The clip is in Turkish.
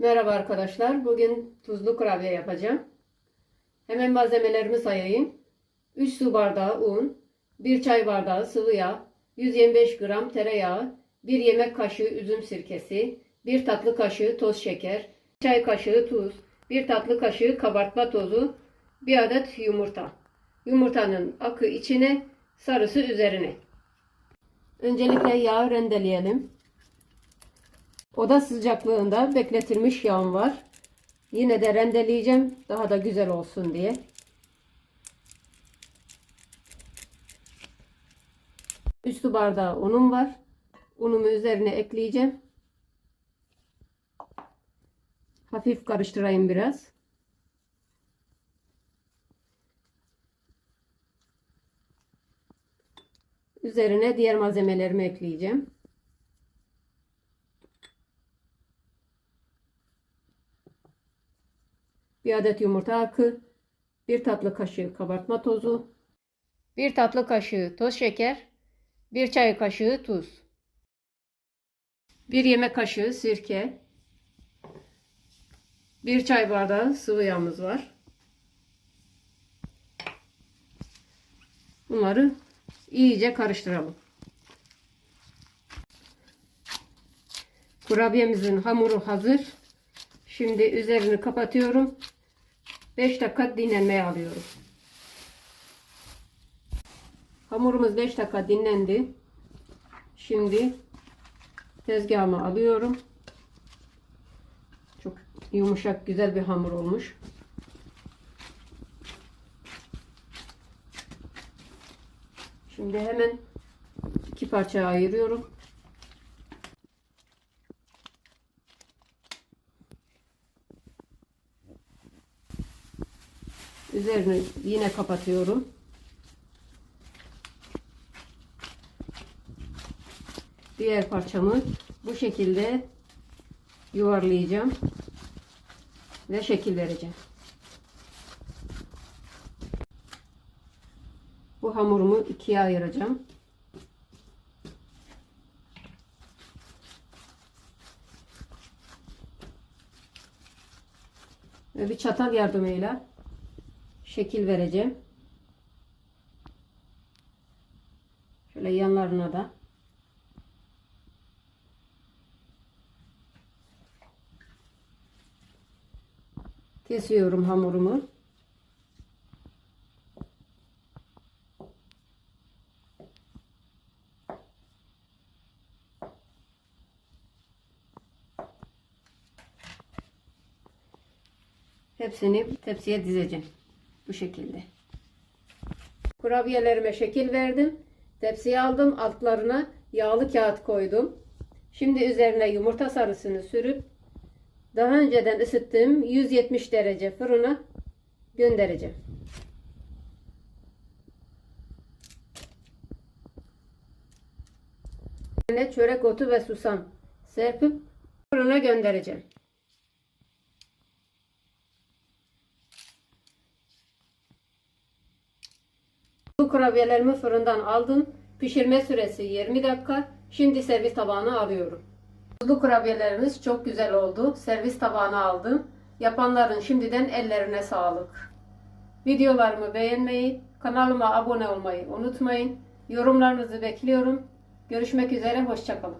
Merhaba arkadaşlar. Bugün tuzlu kurabiye yapacağım. Hemen malzemelerimi sayayım. 3 su bardağı un, 1 çay bardağı sıvı yağ, 125 gram tereyağı, 1 yemek kaşığı üzüm sirkesi, 1 tatlı kaşığı toz şeker, 1 çay kaşığı tuz, 1 tatlı kaşığı kabartma tozu, 1 adet yumurta. Yumurtanın akı içine, sarısı üzerine. Öncelikle yağı rendeleyelim. Oda sıcaklığında bekletilmiş yağım var. Yine de rendeleyeceğim daha da güzel olsun diye. Su bardağı unum var. Unumu üzerine ekleyeceğim. Hafif karıştırayım biraz. Üzerine diğer malzemelerimi ekleyeceğim. Bir adet yumurta akı, bir tatlı kaşığı kabartma tozu, bir tatlı kaşığı toz şeker, bir çay kaşığı tuz, bir yemek kaşığı sirke, bir çay bardağı sıvı yağımız var. Bunları iyice karıştıralım. Kurabiyemizin hamuru hazır. Şimdi üzerini kapatıyorum. 5 dakika dinlenmeye alıyorum. Hamurumuz 5 dakika dinlendi. Şimdi tezgahıma alıyorum. Çok yumuşak güzel bir hamur olmuş. Şimdi hemen iki parçaya ayırıyorum. Üzerini yine kapatıyorum. Diğer parçamı bu şekilde yuvarlayacağım ve şekil vereceğim. Bu hamurumu ikiye ayıracağım. Ve bir çatal yardımıyla şekil vereceğim. Şöyle yanlarına da. Kesiyorum hamurumu. Hepsini tepsiye dizeceğim. Bu şekilde. Kurabiyelerime şekil verdim. Tepsiye aldım. Altlarına yağlı kağıt koydum. Şimdi üzerine yumurta sarısını sürüp daha önceden ısıttığım 170 derece fırına göndereceğim. Çörek otu ve susam serpip fırına göndereceğim. Bu kurabiyelerimi fırından aldım. Pişirme süresi 20 dakika. Şimdi servis tabağına alıyorum. Bu kurabiyelerimiz çok güzel oldu. Servis tabağına aldım. Yapanların şimdiden ellerine sağlık. Videolarımı beğenmeyi, kanalıma abone olmayı unutmayın. Yorumlarınızı bekliyorum. Görüşmek üzere, hoşçakalın.